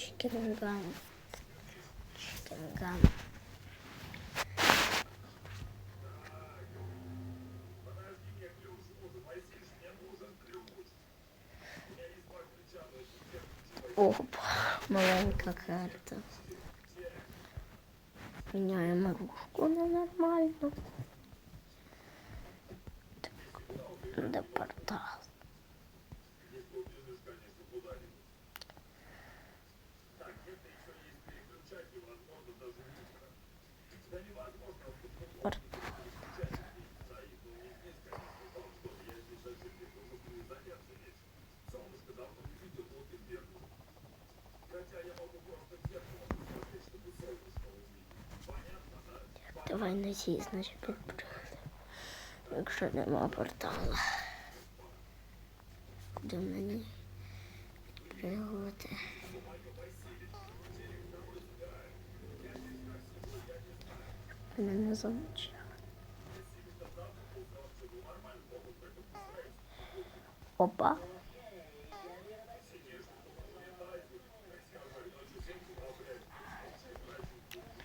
Chicken gun. Chicken gun. Оп, маленькая карта. Меняем игрушку на нормальную. Так, до портала. Давай на цій, значить, підпригли. Якщо нема портала. Куди мені підпригувати? Мене не замучили. Опа.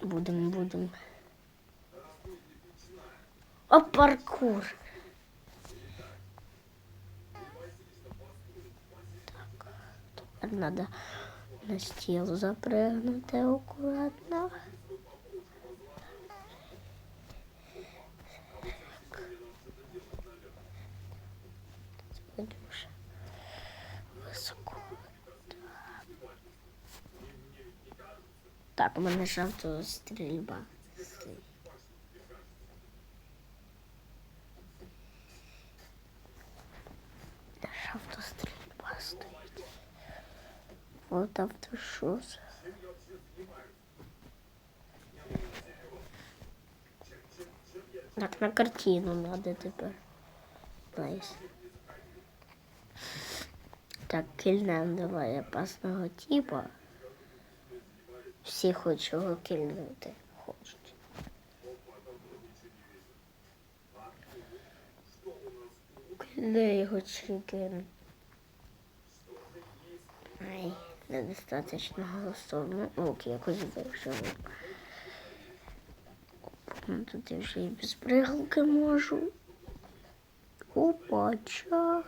Будем, будем. О, паркур. Так, тепер надо на стіл запригнути акуратно. Так, у мене ж автострільба. Автострільба стоїть? От автошос. Так, на картину надо тепер. Найс. Так, кільнем давай опасного типа. Всі хочуть його кільнути. Хочуть. Кільне його чикен. Ай, недостаточно голосов. Ну, ок, якось виживу. Ну, тут я вже і без пригалки можу. Опа, чака.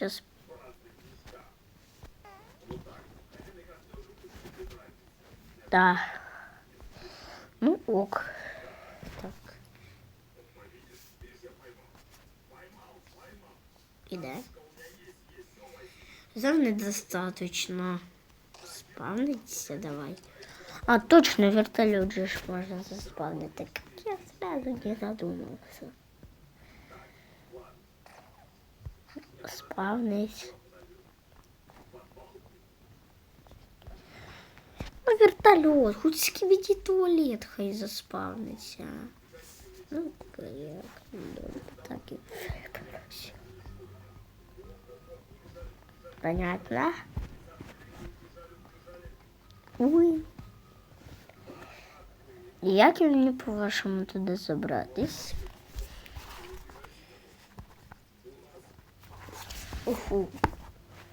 Сейчас. Да. Ну ок. Так. Іде. Зараз недостаточно. Спавниться давай. А, точно, вертолет же можно заспавнить. Так как я сразу не задумался. Спавнить. Ну, вертолет, хоть скибиди туалет хай заспавниться. Ну, добре, так і виберусь. Понятно? Ой. Як мені по-вашому туди забратись? Уху.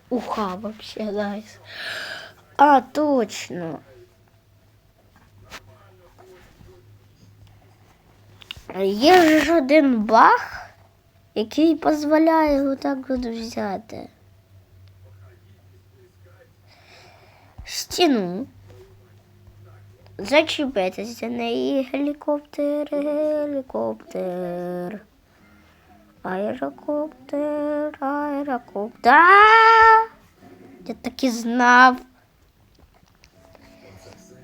Уха вообще найс. А, точно. Є ж один баг, який дозволяє отак от взяти. Стіну. Зачепитися за неї гелікоптер, гелікоптер. Аерокоптер, аерокоптер. А! Я так і знав.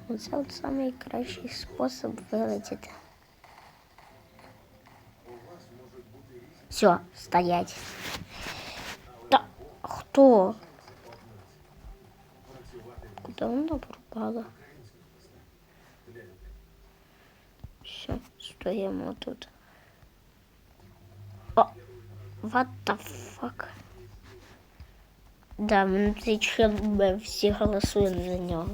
Оце от найкращий спосіб вилетіти. Все, стоять. Та хто? Куди вона пропала? Все, Стоїмо тут. What the fuck? Да, е, всі голосують за нього.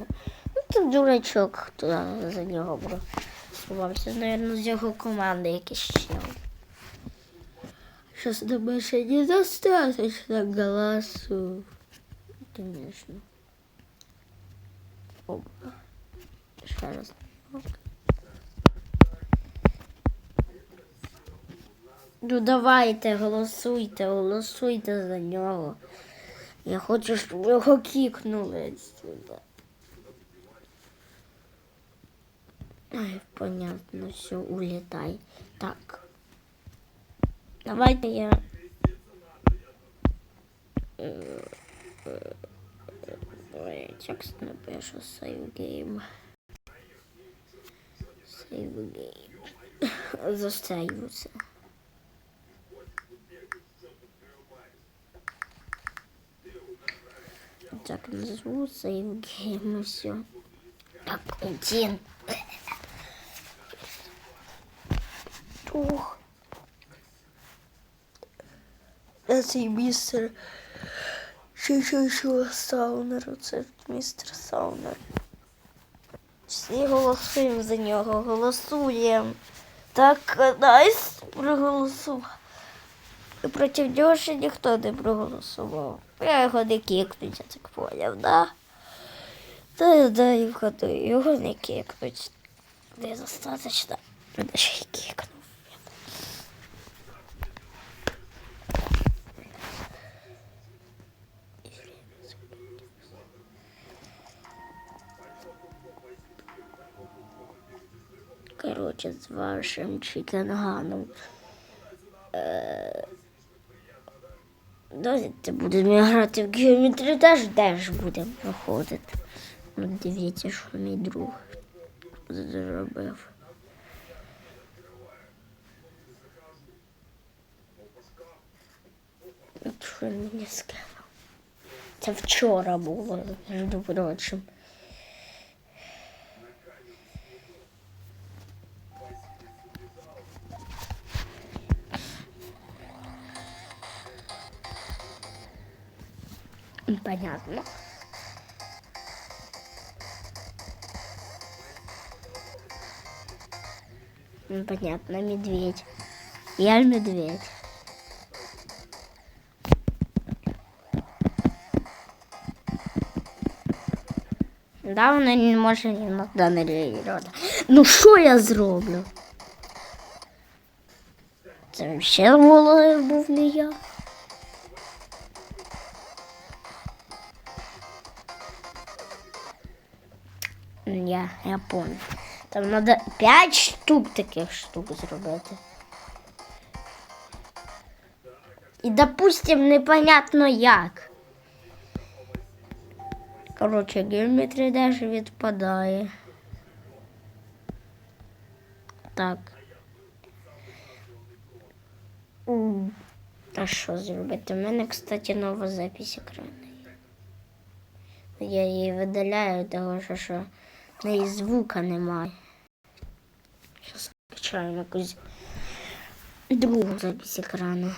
Ну, це дурачок, хто за нього проголосувався. Наверно, з його команди якийсь чел. Сейчас на больше недостаточно голосов. Конечно. Опа. Ще раз. Ну давайте, голосуйте, голосуйте за нього. Я хочу, щоб його кікнули сюди. Ай, понятно, все, улетай. Так. Давайте я. Е, е, Ой, текст напишу save game. Save game. Засейвуся. Так, назву save game, все. Так, один. Ух. Цей містер. Що, що, що, Саунер, це містер Саунер. Всі голосуємо за нього, голосуємо. Так, найс проголосував. І проти нього ще ніхто не проголосував. Я його не кикнуть, я так поняв, да? Та да, і входу, його не кикнуть. Недостаточно. Мене ще й кикнув. Короче, з вашим чикенганом. Е, Давайте будемо грати в геометрію теж теж будемо проходити. От дивіться, що мій друг зробив. От що він мені сказав. Це вчора було, між прочим. Понятно. Ну, Понятно, медведь. Я медведь. Да, вона не може іноді не реагувати. Ну що я зроблю? Це головою був не я. Я, я понял. Там надо 5 штук таких штук зробити. І, допустим, непонятно як. Короче, геометрія даже відпадає. Так. У. А що зробити? У мене, кстати, нова запись екрану. Я її видаляю, тому що, неї звука немає. Зараз скачаємо якусь другу запись екрану.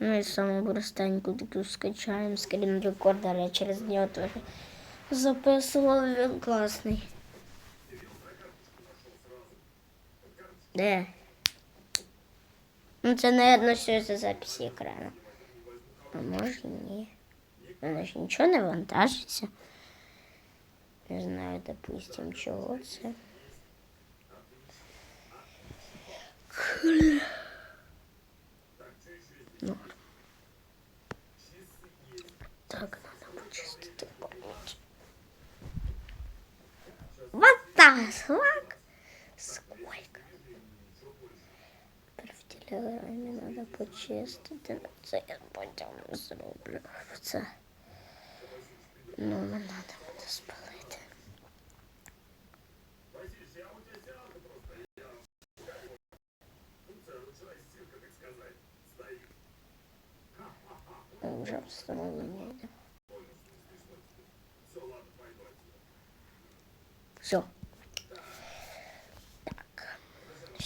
Ну і саму простеньку таку скачаємо скрін рекордер, я через нього теж записувала, він класний. Де? Ну, це, наверное, все за записи екрану. А може ні. Воно ж нічого не вантажиться. Не знаю, допустим, чого це. Ну. Так, надо почистити пам'ять. Вот так, свак. Телеграмі треба почистити. Це я потім зроблю. Це. Ну, треба буде спалити. вже встановлення йде. Все. Так.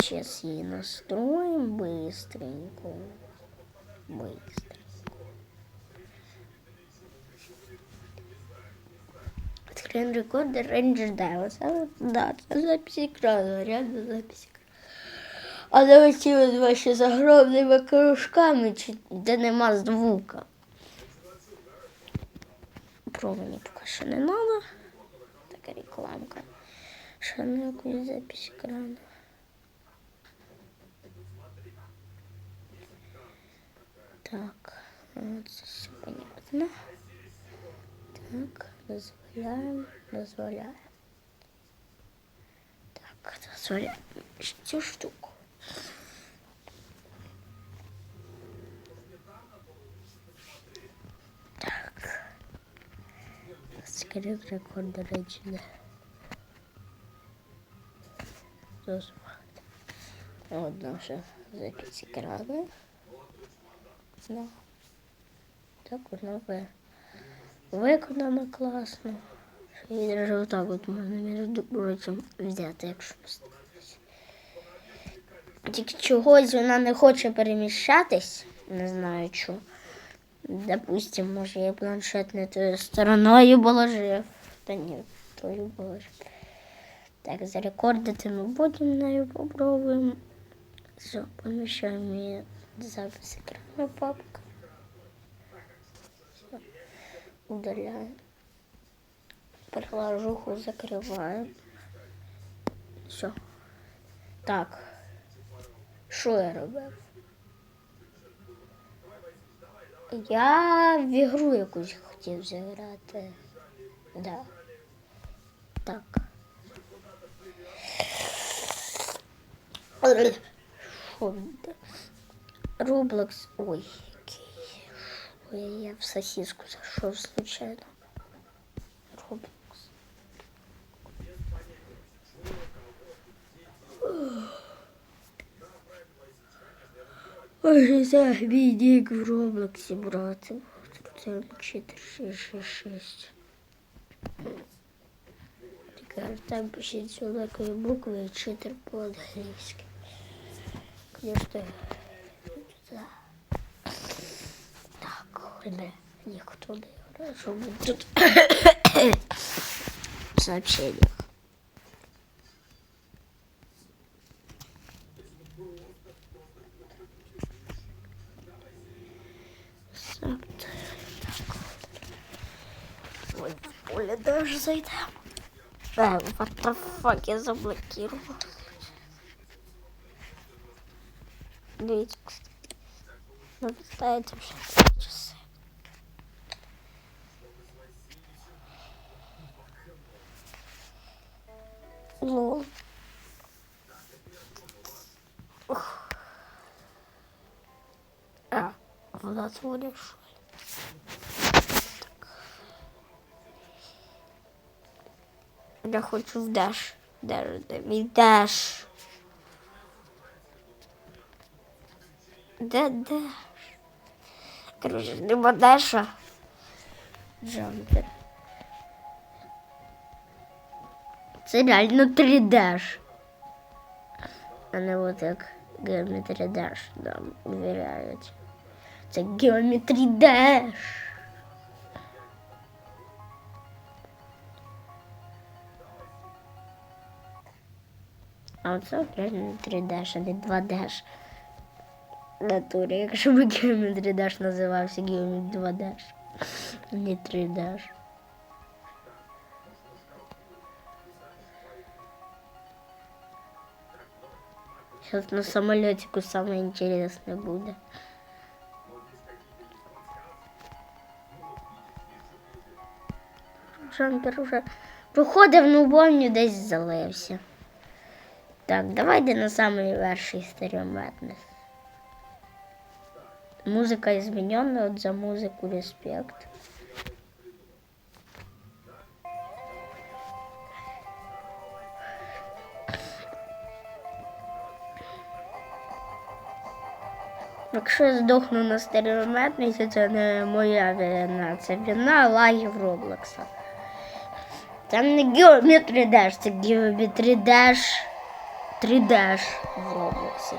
Сейчас її настроим быстренько. Быстренько. Скрин рекордер Ranger Dials. А да, це запись екрану, реально запись екрану. А давайте от ваші з огромними кружками, де нема звука. Про мені поки що не надо. Така рекламка. На якусь запись екрану. Так, ну, це все понятно. Так, дозволяємо, дозволяємо. Так, дозволяємо цю штуку. Так. Скорее рекорд, до речі, не. Дозволити. От наша запись екрану. Ну, так воно ви виконано класно. І навіть отак от можна між прочим взяти, якщо постаратися. Тільки чогось вона не хоче переміщатись, не знаю чого. Допустим, може я планшет не тою стороною положив. Та ні, тою положив. Так, зарекордити ми потім нею попробуємо. Все, поміщаємо її запис екрану папка. Все. Удаляем. Приложуху закрываем. Все. Так. Що я робив? Я в ігру якусь хотів заграти. Да. Так. Роблокс. Ой. Ой, я в сосиску зайшов случайно. Роблокс. Ой, за відік в Роблоксі брати. Це 4666. Тепер там пишіть з великої букви і читер по-англійськи. Конечно, да. Так, не, ніхто не грає, що ми тут в сообщениях. Так, так. Ой, в поле даже зайдем. Да, what the fuck, я заблокировал. Дивіться, кстати. Ну, ставите вже Лол. Ух. А, вода творить, що ли? Так. Я хочу в Даш. Даш, де мій Даш. Де Даш? Короче, нема Даша. Джампер. Це реально 3D. А не вот як Geometry Dash нам довіряють. Це Geometry Dash. А оце реально 3D, а не 2D. натурі, якщо б Geometry Dash називався Geometry 2 Dash, не 3 Сейчас на самолетику самое интересное будет. Джампер уже проходив, ну помню, десь залився. Так, давайте на самий верший стереометний. Музыка измененная, вот за музыку респект. Якщо я здохну на стереометниці, це не моя вина, це вина лагів Роблокса. Це не Geometry Dash, це Geometry Dash 3D в Роблоксі.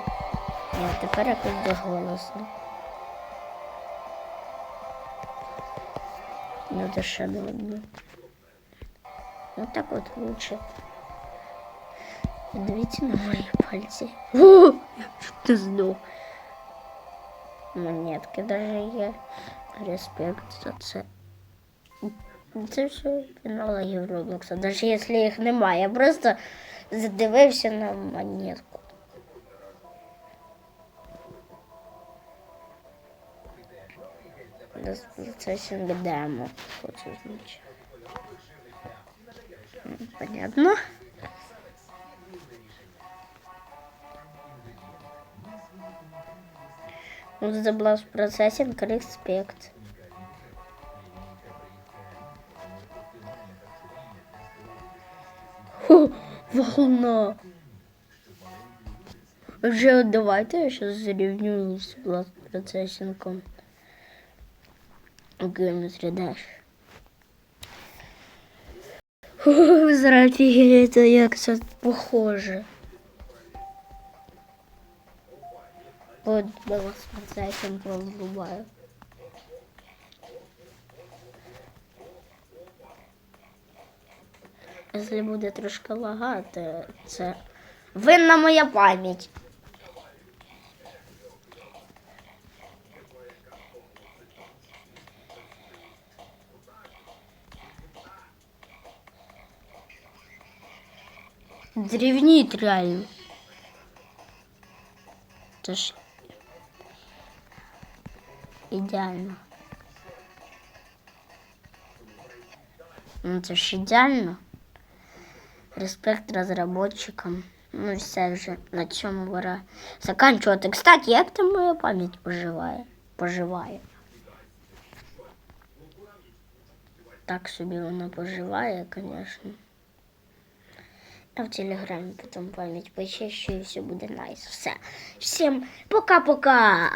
Ні, тепер якось безголосно. Ну, це ще не одне. Ну так от лучше. Дивіться на мої пальці. О, я чуть не здох. Монетки даже є. Респект за це. Це все фінологів Роблокса. Навіть якщо їх немає. Я просто задивився на монетку. Це сингдемо. Хочу значить. Понятно. Вот The Blast Processing Respect. Фу, волна. Вже давайте я сейчас зарівнюю з Blast Processing. Geometry Dash. Фу, Ви зараз офігієте, як це похоже. От Blast Processing розрубаю. Якщо буде трошки лагати, це винна моя пам'ять. Древніть реально. Це ж ідеально. Ну, це ж ідеально. Респект розробникам. Ну все вже на цьому пора заканчувати. Кстати, як там моя пам'ять поживає? Поживає. Так собі вона поживає, звісно. А в телеграмі потім пам'ять почищу і все буде найс. Все. Всім пока-пока.